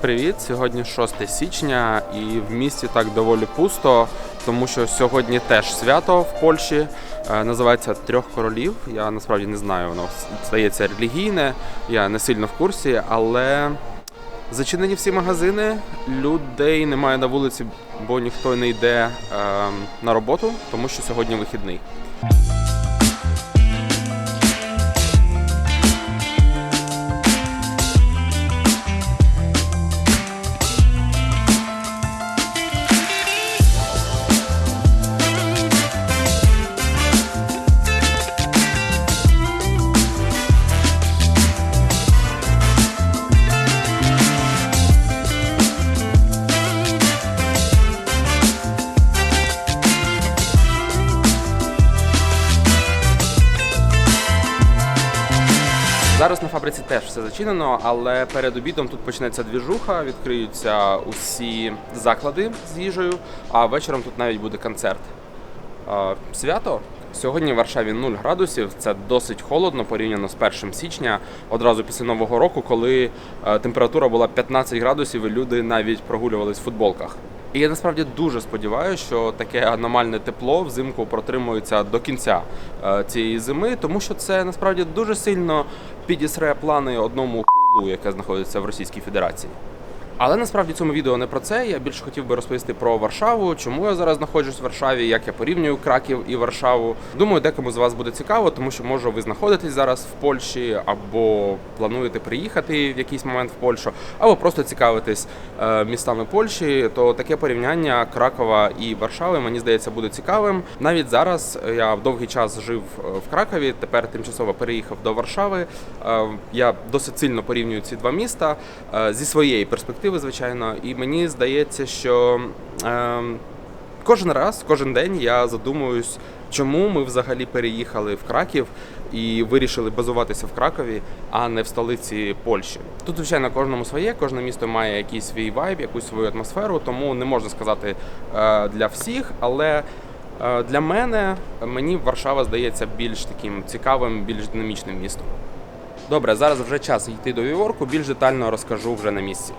Привіт! Сьогодні 6 січня і в місті так доволі пусто, тому що сьогодні теж свято в Польщі. е, Називається Трьох королів. Я насправді не знаю, воно здається релігійне, я не сильно в курсі, але зачинені всі магазини, людей немає на вулиці, бо ніхто не йде е, на роботу, тому що сьогодні вихідний. Зараз на фабриці теж все зачинено, але перед обідом тут почнеться двіжуха, відкриються усі заклади з їжею, а вечором тут навіть буде концерт. Свято. Сьогодні в Варшаві 0 градусів. Це досить холодно порівняно з 1 січня, одразу після Нового року, коли е, температура була 15 градусів і люди навіть прогулювались в футболках. І я насправді дуже сподіваюся, що таке аномальне тепло взимку протримується до кінця е, цієї зими, тому що це насправді дуже сильно підісре плани одному хуйлу, яке знаходиться в Російській Федерації. Але насправді цьому відео не про це. Я більше хотів би розповісти про Варшаву, чому я зараз знаходжусь в Варшаві, як я порівнюю Краків і Варшаву. Думаю, декому з вас буде цікаво, тому що може ви знаходитесь зараз в Польщі, або плануєте приїхати в якийсь момент в Польщу, або просто цікавитесь е, містами Польщі. То таке порівняння Кракова і Варшави мені здається буде цікавим. Навіть зараз я довгий час жив е, в Кракові, тепер тимчасово переїхав до Варшави. Е, Я досить сильно порівнюю ці два міста зі своєї перспективи, звичайно, і мені здається, що е, кожен раз, кожен день я задумуюсь, чому ми взагалі переїхали в Краків і вирішили базуватися в Кракові, а не в столиці Польщі. Тут, звичайно, кожному своє, кожне місто має якийсь свій вайб, якусь свою атмосферу, тому не можна сказати е, для всіх, але. е, Для мене мені Варшава здається більш таким цікавим, більш динамічним містом. Добре, зараз вже час йти до Віворку, більш детально розкажу вже на місці.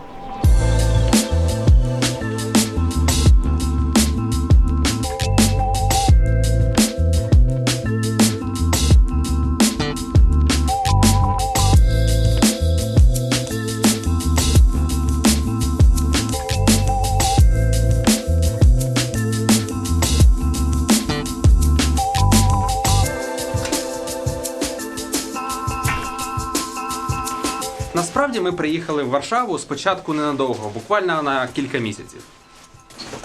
Насправді ми приїхали в Варшаву спочатку ненадовго, буквально на кілька місяців.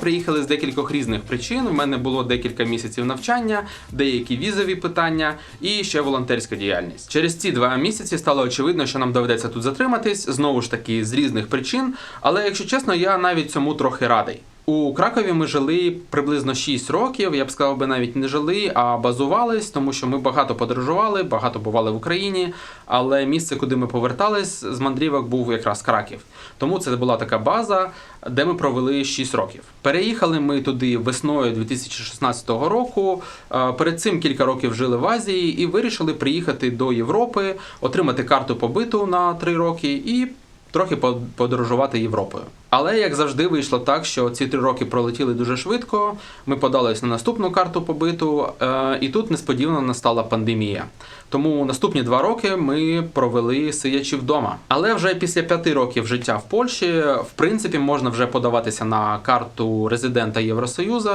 Приїхали з декількох різних причин. У мене було декілька місяців навчання, деякі візові питання і ще волонтерська діяльність. Через ці два місяці стало очевидно, що нам доведеться тут затриматись знову ж таки з різних причин. Але якщо чесно, я навіть цьому трохи радий. У Кракові ми жили приблизно 6 років. Я б сказав би навіть не жили, а базувались, тому що ми багато подорожували, багато бували в Україні. Але місце, куди ми повертались з мандрівок, був якраз Краків. Тому це була така база, де ми провели 6 років. Переїхали ми туди весною 2016 року. Е, Перед цим кілька років жили в Азії і вирішили приїхати до Європи, отримати карту побиту на 3 роки і трохи по- подорожувати Європою. Але як завжди вийшло так, що ці три роки пролетіли дуже швидко. Ми подались на наступну карту побиту, е, і тут несподівано настала пандемія. Тому наступні два роки ми провели сидячи вдома. Але вже після п'яти років життя в Польщі, в принципі, можна вже подаватися на карту резидента Євросоюзу.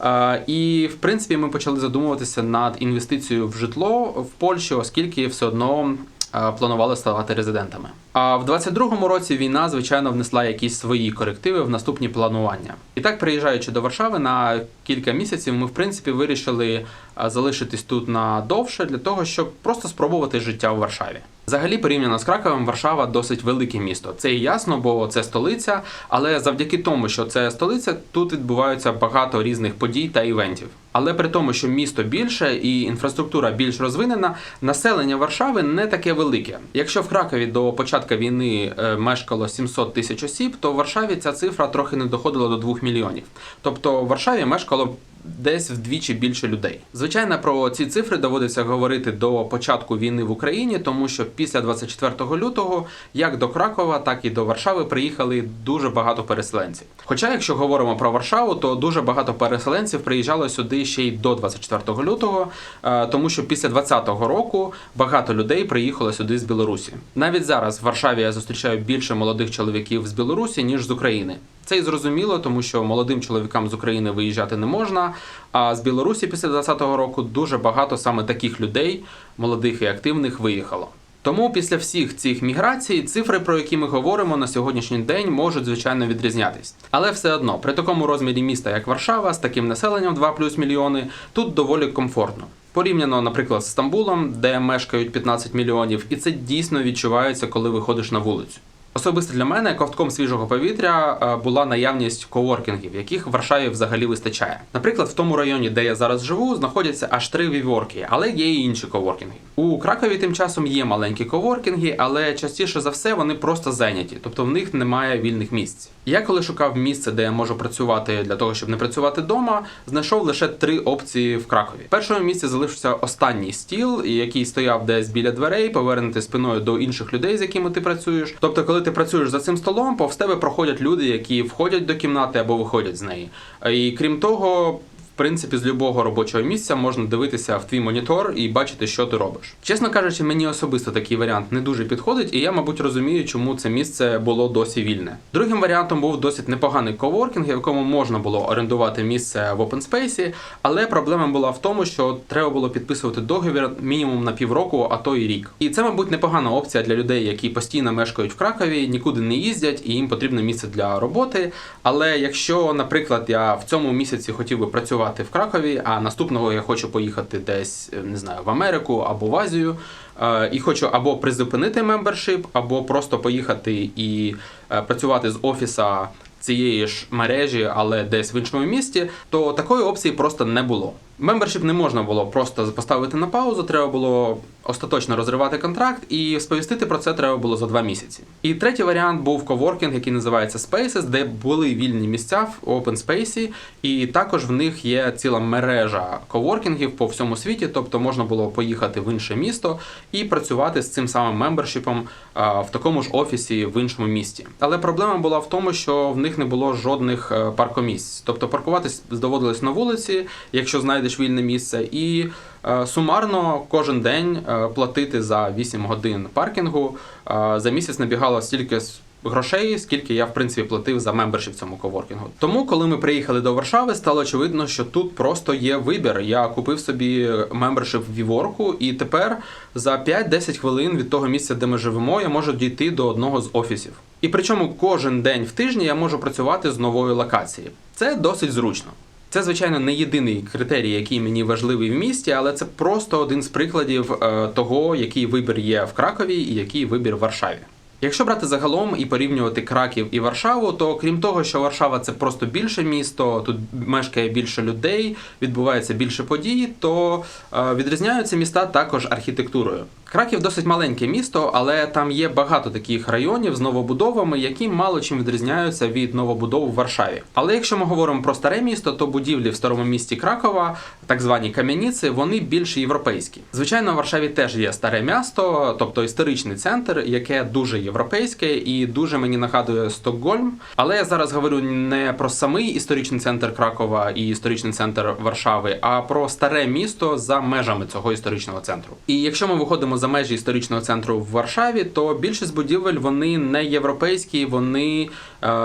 Е, І в принципі ми почали задумуватися над інвестицією в житло в Польщі, оскільки все одно е, планували ставати резидентами. А в 22-му році війна, звичайно, внесла якісь свої корективи в наступні планування. І так, приїжджаючи до Варшави на кілька місяців, ми в принципі вирішили е, залишитись тут на довше для того, щоб просто спробувати життя в Варшаві. Взагалі, порівняно з Краковом, Варшава досить велике місто. Це і ясно, бо це столиця. Але завдяки тому, що це столиця, тут відбуваються багато різних подій та івентів. Але при тому, що місто більше і інфраструктура більш розвинена, населення Варшави не таке велике. Якщо в Кракові до початку війни е, мешкало 700 тисяч осіб, то в Варшаві ця цифра трохи не доходила до 2 мільйонів. Тобто в Варшаві мешкало десь вдвічі більше людей. Звичайно, про ці цифри доводиться говорити до початку війни в Україні, тому що після 24 лютого, як до Кракова, так і до Варшави приїхали дуже багато переселенців. Хоча, якщо говоримо про Варшаву, то дуже багато переселенців приїжджало сюди ще й до 24 лютого, е, тому що після 20-го року багато людей приїхало сюди з Білорусі. Навіть зараз в Варшаві я зустрічаю більше молодих чоловіків з Білорусі ніж з України. Це і зрозуміло, тому що молодим чоловікам з України виїжджати не можна. А з Білорусі після 2020 року дуже багато саме таких людей, молодих і активних, виїхало. Тому після всіх цих міграцій цифри, про які ми говоримо на сьогоднішній день, можуть звичайно відрізнятись. Але все одно, при такому розмірі міста, як Варшава, з таким населенням 2 плюс мільйони, тут доволі комфортно. Порівняно, наприклад, з Стамбулом, де мешкають 15 мільйонів, і це дійсно відчувається, коли виходиш на вулицю. Особисто для мене ковтком свіжого повітря е, була наявність коворкінгів, яких в Варшаві взагалі вистачає. Наприклад, в тому районі, де я зараз живу, знаходяться аж три віворки, але є і інші коворкінги. У Кракові тим часом є маленькі коворкінги, але частіше за все вони просто зайняті, тобто в них немає вільних місць. Я коли шукав місце, де я можу працювати для того, щоб не працювати вдома, знайшов лише три опції в Кракові. В першому місці залишився останній стіл, який стояв десь біля дверей, повернути спиною до інших людей, з якими ти працюєш. Тобто, коли ти працюєш за цим столом, повз тебе проходять люди, які входять до кімнати або виходять з неї. І крім того. Принципі, з любого робочого місця можна дивитися в твій монітор і бачити, що ти робиш. Чесно кажучи, мені особисто такий варіант не дуже підходить, і я, мабуть, розумію, чому це місце було досі вільне. Другим варіантом був досить непоганий коворкінг, в якому можна було орендувати місце в open space, але проблема була в тому, що треба було підписувати договір мінімум на півроку, а то і рік. І це, мабуть, непогана опція для людей, які постійно мешкають в Кракові, нікуди не їздять, і їм потрібне місце для роботи. Але якщо, наприклад, я в цьому місяці хотів би працювати в Кракові, а наступного я хочу поїхати десь е, не знаю в Америку або в Азію, е, і хочу або призупинити мембершип, або просто поїхати і е, працювати з офіса. Цієї ж мережі, але десь в іншому місті, то такої опції просто не було. Мембершип не можна було просто поставити на паузу, треба було остаточно розривати контракт, і сповістити про це треба було за два місяці. І третій варіант був коворкінг, який називається Spaces, де були вільні місця в Open Space, і також в них є ціла мережа коворкінгів по всьому світі, тобто можна було поїхати в інше місто і працювати з цим самим мембершипом а, в такому ж офісі в іншому місті. Але проблема була в тому, що в них не було жодних е, паркомісць, тобто паркуватись доводилось на вулиці, якщо знайдеш вільне місце, і е, сумарно кожен день е, платити за 8 годин паркінгу е, за місяць набігало стільки грошей, скільки я в принципі платив за мембершип в цьому коворкінгу. Тому, коли ми приїхали до Варшави, стало очевидно, що тут просто є вибір. Я купив собі мембершип в Віворку, і тепер за 5-10 хвилин від того місця, де ми живемо, я можу дійти до одного з офісів. І причому кожен день в тижні я можу працювати з нової локації. Це досить зручно. Це, звичайно, не єдиний критерій, який мені важливий в місті, але це просто один з прикладів е, того, який вибір є в Кракові і який вибір в Варшаві. Якщо брати загалом і порівнювати Краків і Варшаву, то крім того, що Варшава це просто більше місто, тут мешкає більше людей, відбувається більше подій, то е, відрізняються міста також архітектурою. Краків досить маленьке місто, але там є багато таких районів з новобудовами, які мало чим відрізняються від новобудов в Варшаві. Але якщо ми говоримо про старе місто, то будівлі в старому місті Кракова, так звані кам'яниці, вони більш європейські. Звичайно, в Варшаві теж є старе місто, тобто історичний центр, яке дуже європейське і дуже мені нагадує Стокгольм. Але я зараз говорю не про самий історичний центр Кракова і історичний центр Варшави, а про старе місто за межами цього історичного центру. І якщо ми виходимо за межі історичного центру в Варшаві, то більшість будівель вони не європейські, вони е,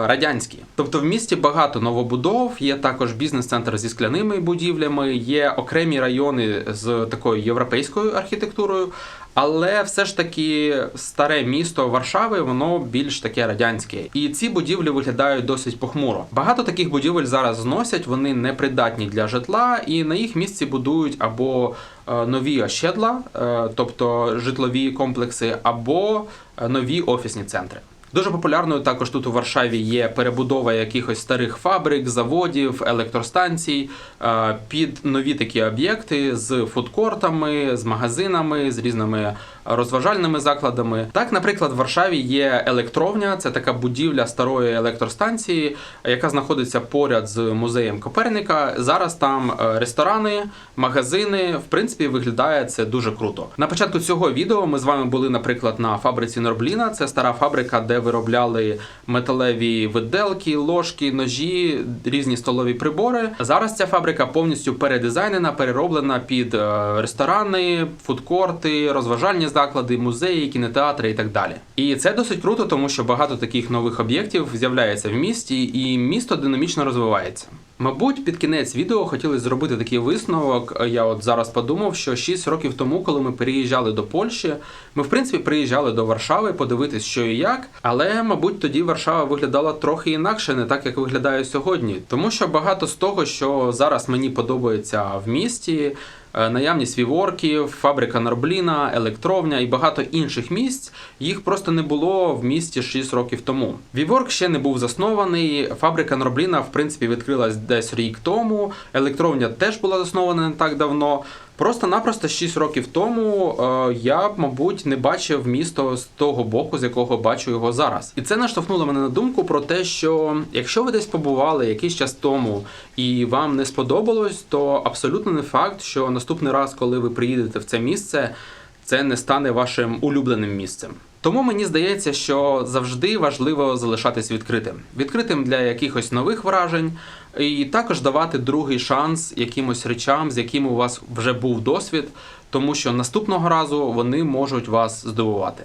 радянські. Тобто в місті багато новобудов, є також бізнес-центр зі скляними будівлями, є окремі райони з такою європейською архітектурою. Але все ж таки старе місто Варшави, воно більш таке радянське, і ці будівлі виглядають досить похмуро. Багато таких будівель зараз зносять, вони непридатні для житла, і на їх місці будують або нові ощедла, е, тобто житлові комплекси, або е, нові офісні центри. Дуже популярною також тут у Варшаві є перебудова якихось старих фабрик, заводів, електростанцій е, під нові такі об'єкти з фудкортами, з магазинами, з різними розважальними закладами. Так, наприклад, в Варшаві є електровня, це така будівля старої електростанції, яка знаходиться поряд з музеєм Коперника. Зараз там е, ресторани, магазини. В принципі, виглядає це дуже круто. На початку цього відео ми з вами були, наприклад, на фабриці Норбліна. Це стара фабрика, де виробляли металеві виделки, ложки, ножі, різні столові прибори. Зараз ця фабрика повністю передизайнена, перероблена під е, ресторани, фудкорти, розважальні заклади, музеї, кінотеатри і так далі. І це досить круто, тому що багато таких нових об'єктів з'являється в місті, і місто динамічно розвивається. Мабуть, під кінець відео хотіли зробити такий висновок. Я от зараз подумав, що 6 років тому, коли ми переїжджали до Польщі, ми в принципі приїжджали до Варшави подивитись, що і як. Але, мабуть, тоді Варшава виглядала трохи інакше, не так як виглядає сьогодні. Тому що багато з того, що зараз мені подобається в місті. Е, Наявність віворків, фабрика Норбліна, електровня і багато інших місць. Їх просто не було в місті 6 років тому. Віворк ще не був заснований. Фабрика Норбліна, в принципі, відкрилась десь рік тому. Електровня теж була заснована не так давно. Просто-напросто 6 років тому е, я мабуть, не бачив місто з того боку, з якого бачу його зараз. І це наштовхнуло мене на думку про те, що якщо ви десь побували якийсь час тому і вам не сподобалось, то абсолютно не факт, що наступний раз, коли ви приїдете в це місце, це не стане вашим улюбленим місцем. Тому мені здається, що завжди важливо залишатись відкритим, відкритим для якихось нових вражень, і також давати другий шанс якимось речам, з якими у вас вже був досвід, тому що наступного разу вони можуть вас здивувати.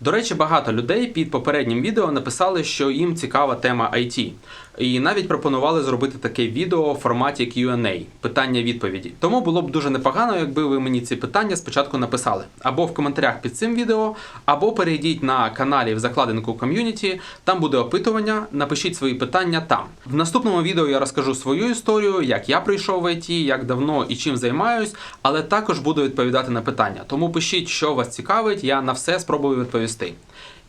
До речі, багато людей під попереднім відео написали, що їм цікава тема IT. І навіть пропонували зробити таке відео в форматі Q&A, питання-відповіді. Тому було б дуже непогано, якби ви мені ці питання спочатку написали або в коментарях під цим відео, або перейдіть на каналі в закладинку ком'юніті, там буде опитування, напишіть свої питання там. В наступному відео я розкажу свою історію, як я прийшов в IT, як давно і чим займаюсь, але також буду відповідати на питання. Тому пишіть, що вас цікавить, я на все спробую відповісти.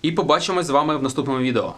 І побачимось з вами в наступному відео.